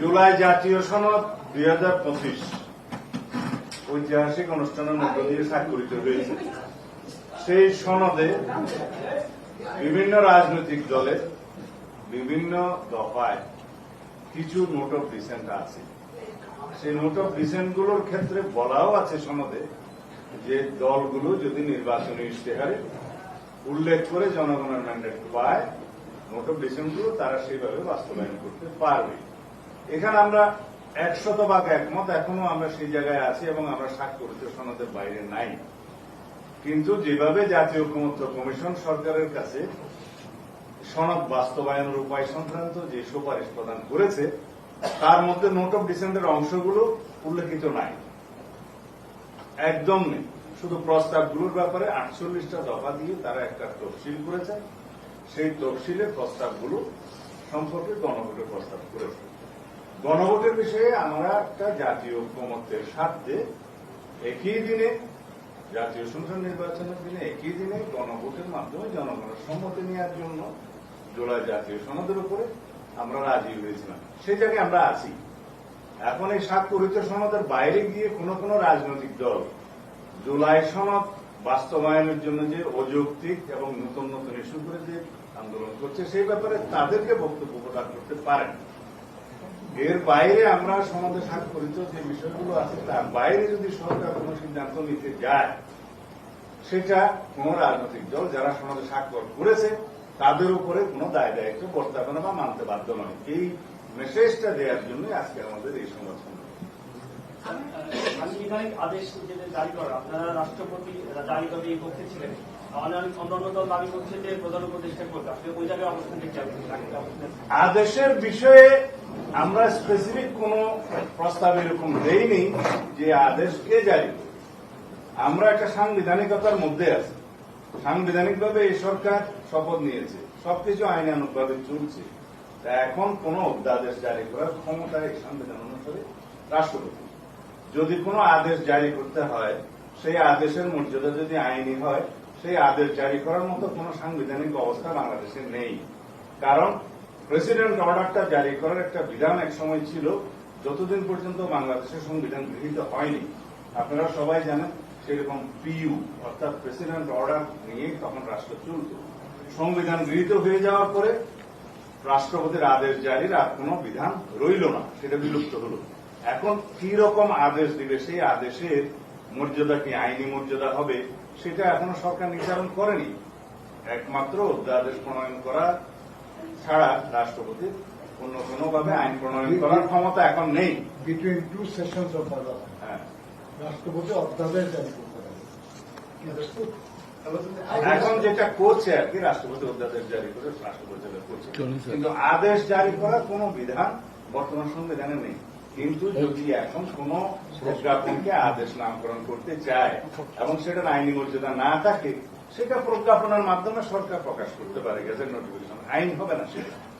জুলাই জাতীয় সনদ দুই হাজার পঁচিশ। ঐতিহাসিক অনুষ্ঠানের মধ্য দিয়ে স্বাক্ষরিত হয়েছে। সেই সনদে বিভিন্ন রাজনৈতিক দলের বিভিন্ন দফায় কিছু নোট অফ ডিসেন্ট আছে। সেই নোট অফ ডিসেন্টগুলোর ক্ষেত্রে বলাও আছে সনদে যে দলগুলো যদি নির্বাচনী ইশতেহারে উল্লেখ করে জনগণের ম্যান্ডেট পায় নোট অফ ডিসেন্টগুলো তারা সেইভাবে বাস্তবায়ন করতে পারবে। এখানে আমরা একশত ভাগ একমত, এখনও আমরা সেই জায়গায় আছি এবং আমরা স্বাক্ষরিত সনদের বাইরে নাই। কিন্তু যেভাবে জাতীয় ঐকমত্য কমিশন সরকারের কাছে সনদ বাস্তবায়নের উপায় সংক্রান্ত যে সুপারিশ প্রদান করেছে, তার মধ্যে নোট অফ ডিসেন্টের অংশগুলো উল্লেখিত নাই। একদম নেই। শুধু প্রস্তাবগুলোর ব্যাপারে আটচল্লিশটা দফা দিয়ে তারা একটা তফসিল করেছে। সেই তফসিলের প্রস্তাবগুলো সম্পর্কে গণভোটের প্রস্তাব করেছে। গণভোটের বিষয়ে আমরা একটা জাতীয় ঐকমত্যের স্বার্থে একই দিনে, জাতীয় সংসদ নির্বাচনের দিনে একই দিনে গণভোটের মাধ্যমে জনগণের সম্মতি নেওয়ার জন্য জুলাই জাতীয় সনদের উপরে আমরা রাজি হয়েছিলাম। সেই জায়গায় আমরা আছি। এখন এই স্বাক্ষরিত সনদের বাইরে গিয়ে কোন কোন রাজনৈতিক দল জুলাই সনদ বাস্তবায়নের জন্য যে অযৌক্তিক এবং নতুন নতুন ইস্যু করে যে আন্দোলন করছে, সেই ব্যাপারে তাদেরকে বক্তব্য প্রদান করতে পারেন। এর বাইরে আমরা সমাজে স্বাক্ষরিত যে বিষয়গুলো আছে তার বাইরে যদি সরকার কোন সিদ্ধান্ত নিতে যায় সেটা কোন রাজনৈতিক দল যারা সমাজে স্বাক্ষর করেছে তাদের উপরে কোন দায় দায়িত্ব বর্তাবে না বা মানতে বাধ্য নয়। এই মেসেজটা দেওয়ার জন্য আজকে আমাদের এই সংবাদ সাংবিধানিক আদেশ যেটা জারি করা আপনারা রাষ্ট্রপতি জারি করে এই পক্ষে ছিলেন। আদেশের বিষয়ে আমরা স্পেসিফিক কোন প্রস্তাব এরকম দেইনি যে আদেশ কে জারি আমরা একটা সাংবিধানিকতার মধ্যে আছি। সাংবিধানিকভাবে এই সরকার শপথ নিয়েছে। সবকিছু আইনানুগভাবে চলছে। তা এখন কোন অধ্যাদেশ জারি করার ক্ষমতা এই সংবিধান অনুসারে রাষ্ট্রপতি। যদি কোনো আদেশ জারি করতে হয়, সেই আদেশের মর্যাদা যদি আইনি হয়, সেই আদেশ জারি করার মতো কোন সাংবিধানিক অবস্থা বাংলাদেশে নেই। কারণ প্রেসিডেন্ট অর্ডারটা জারি করার একটা বিধান এক সময় ছিল, যতদিন পর্যন্ত বাংলাদেশের সংবিধান গৃহীত হয়নি। আপনারা সবাই জানেন সেরকম পিইউ অর্থাৎ প্রেসিডেন্ট অর্ডার নিয়ে তখন রাষ্ট্র চলত। সংবিধান গৃহীত হয়ে যাওয়ার পরে রাষ্ট্রপতির আদেশ জারির আর কোন বিধান রইল না, সেটা বিলুপ্ত হল। এখন কি রকম আদেশ দিবে, সেই আদেশের মর্যাদা কি, আইনি মর্যাদা হবে, সেটা এখনও সরকার নির্ধারণ করেনি। একমাত্র অধ্যাদেশ প্রণয়ন করা ছাড়া রাষ্ট্রপতির অন্য কোনোভাবে আইন প্রণয়ন করার ক্ষমতা এখন নেই। Sessions of Parliament. হ্যাঁ। রাষ্ট্রপতি অধ্যাদেশ জারি করতে পারে এখন যেটা করছে আর কি রাষ্ট্রপতি অধ্যাদেশ জারি করে রাষ্ট্রপতি করছে। কিন্তু আদেশ জারি করার কোন বিধান বর্তমান সংবিধানে নেই। কিন্তু যদি এখন কোন প্রজ্ঞাপনকে আদেশ নামকরণ করতে চায় এবং সেটার আইনি মর্যাদা না থাকে সেটা প্রজ্ঞাপনের মাধ্যমে সরকার প্রকাশ করতে পারে গেজেট নোটিফিকেশন। আইন হবে না সেটা।